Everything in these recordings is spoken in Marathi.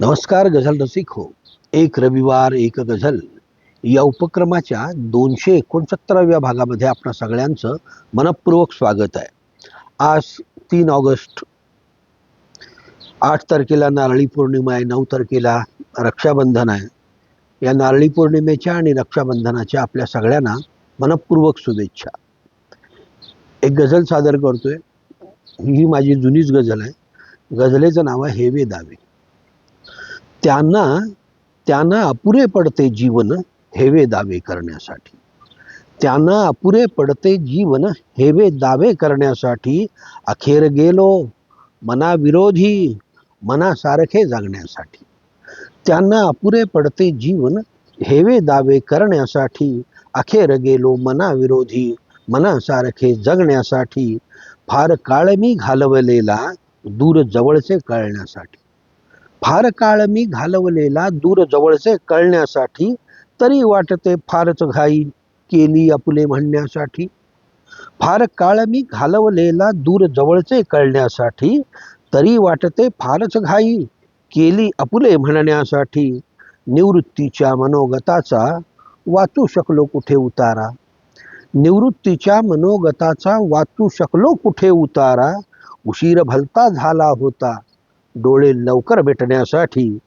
नमस्कार गझल रसिक हो एक रविवार एक गझल. या उपक्रमाच्या दोनशे एकोणसत्तराव्या भागामध्ये आपणा सगळ्यांचं मनपूर्वक स्वागत आहे. आज तीन ऑगस्ट. आठ तारखेला नारळी पौर्णिमा आहे नऊ तारखेला रक्षाबंधन आहे. या नारळी पौर्णिमेच्या आणि रक्षाबंधनाच्या आपल्या सगळ्यांना मनपूर्वक शुभेच्छा. एक गझल सादर करतोय. ही माझी जुनीच गझल आहे. गझलेचं नाव आहे हेवे दावे. त्यांना त्यांना अपुरे पडते जीवन हेवे दावे करण्यासाठी. त्यांना अपुरे पडते जीवन हेवे दावे करण्यासाठी अखेर गेलो मनाविरोधी मनासारखे जगण्यासाठी. त्यांना अपुरे पडते जीवन हेवे दावे करण्यासाठी अखेर गेलो मनाविरोधी मनासारखे जगण्यासाठी. फार काळ मी घालवलेला दूर जवळचे कळण्यासाठी. फार काळ मी घालवलेला दूर जवळचे कळण्यासाठी तरी वाटते फारच घाई केली आपले म्हणण्यासाठी. फार काळ मी घालवलेला दूर जवळचे कळण्यासाठी तरी वाटते फारच घाई केली आपुले म्हणण्यासाठी. निवृत्तीच्या मनोगताचा वाचू शकलो कुठे उतारा? निवृत्तीच्या मनोगताचा वाचू शकलो कुठे उतारा? उशीर भलता झाला होता. डोळे लवकर भेटण्यासाठी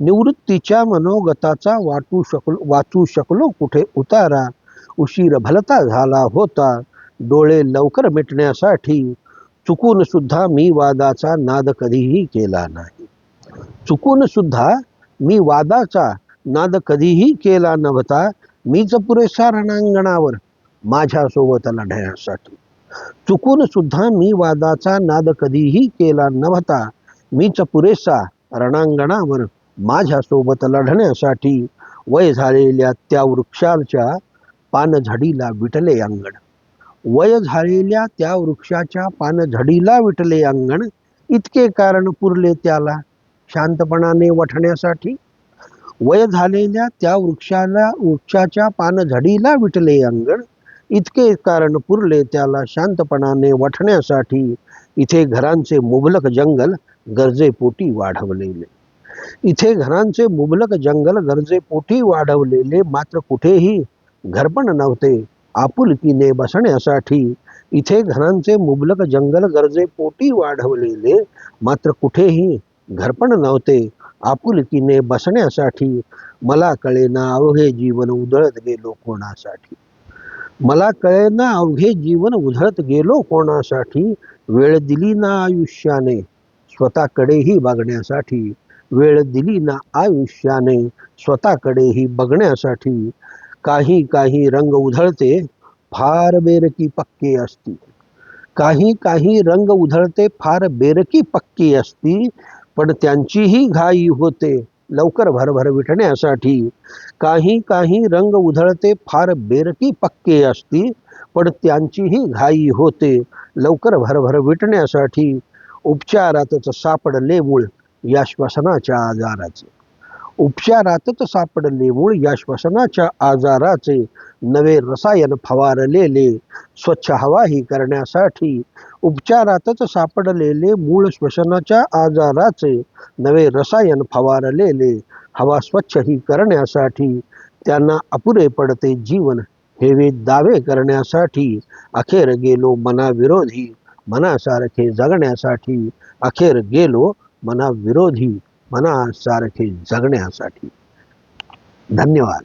निवृत्तीच्या मनोगताचा वाटू शकलो वाचू शकलो कुठे उतारा उशीर भलता झाला होता. डोळे लवकर मिटण्यासाठी चुकून सुद्धा मी वादाचा नाद कधीही केला नाही. चुकून सुद्धा मी वादाचा नाद कधीही केला नव्हता. मीच पुरेसा रणांगणावर माझ्यासोबत लढण्यासाठी. चुकून सुद्धा मी वादाचा नाद कधीही केला नव्हता. मीच पुरेसा रणांगणावर माझ्यासोबत लढण्यासाठी वय झालेल्या त्या वृक्षाच्या पानझडीला विटले अंगण. वय झालेल्या त्या वृक्षाच्या पानझडीला विटले अंगण. इतके कारण पुरले त्याला शांतपणाने वठण्यासाठी. वय झालेल्या त्या वृक्षाला वृक्षाच्या पानझडीला विटले अंगण. इतके कारण पुरले त्याला शांतपणाने वठण्यासाठी. इथे घरांचे मुबलक जंगल गरजेपोटी वाढवलेले. इथे घरांचे मुबलक जंगल गरजेपोटी वाढवलेले मात्र कुठेही घरपण नव्हते. आपुलकीने बसण्यासाठी इथे घरांचे मुबलक जंगल गरजेपोटी वाढवलेले मात्र कुठेही घरपण नव्हते. आपुलकीने बसण्यासाठी मला कळेना अवघे जीवन उधळत गेलो कोणासाठी. मला कळेना अवघे जीवन उधळत गेलो कोणासाठी? वेळ दिली ना आयुष्याने. स्वतःकडेही बघण्यासाठी वेळ दिली ना आयुष्याने स्वतःकडेही बघण्यासाठी. काही काही रंग उधळते फार बेरकी पक्के असती काही काही रंग उधळते फार बेरकी पक्की असती पण त्यांचीही घाई होते लवकर भरभर विटण्यासाठी काही काही रंग उधळते फार बेरकी पक्के असती पण त्यांचीही घाई होते लवकर भरभर विटण्यासाठी. उपचारातच सापडले मूळ या श्वसनाच्या आजाराचे. उपचारातच सापडले मूळ या श्वसनाच्या आजाराचे नवे रसायन फवारलेले स्वच्छ हवाही करण्यासाठी उपचारातच सापडलेले मूळ श्वसनाच्या आजाराचे नवे रसायन फवारलेले हवा स्वच्छ ही करण्यासाठी त्यांना अपुरे पडते जीवन. हेवे दावे करण्यासाठी अखेर गेलो मनाविरोधी. मनासारखे जगण्यासाठी अखेर गेलो मनाविरोधी मनासारखे जगण्यासाठी. धन्यवाद.